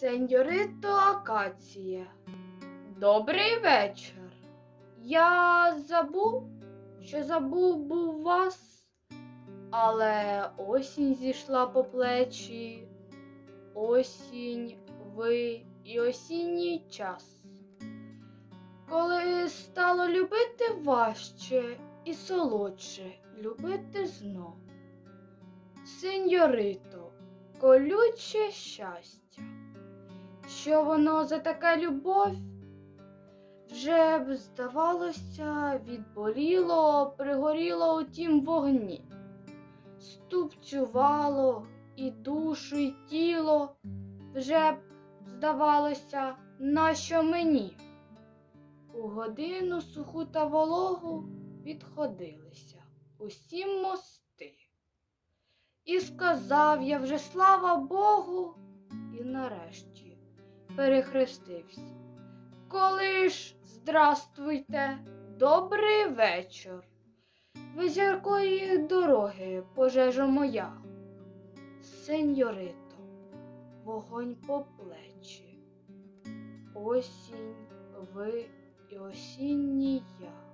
Сеньорито Акація. Добрий вечір. Я забув, що забув був вас, але осінь зійшла по плечі. Осінь, ви і осінній час. Коли стало любити важче і солодше любити знов. Сеньорито, колюче щастя. Що воно за така любов? Вже б, здавалося, відболіло, пригоріло у тім вогні, ступцювало і душу, і тіло, вже б, здавалося, нащо мені? У годину суху та вологу відходилися усі мости. І сказав я вже слава Богу, і нарешті перехрестився. Коли ж здравствуйте, добрий вечір. Ви з якої дороги, пожежа моя? Сеньорито, вогонь по плечі. Осінь, ви і осінній я.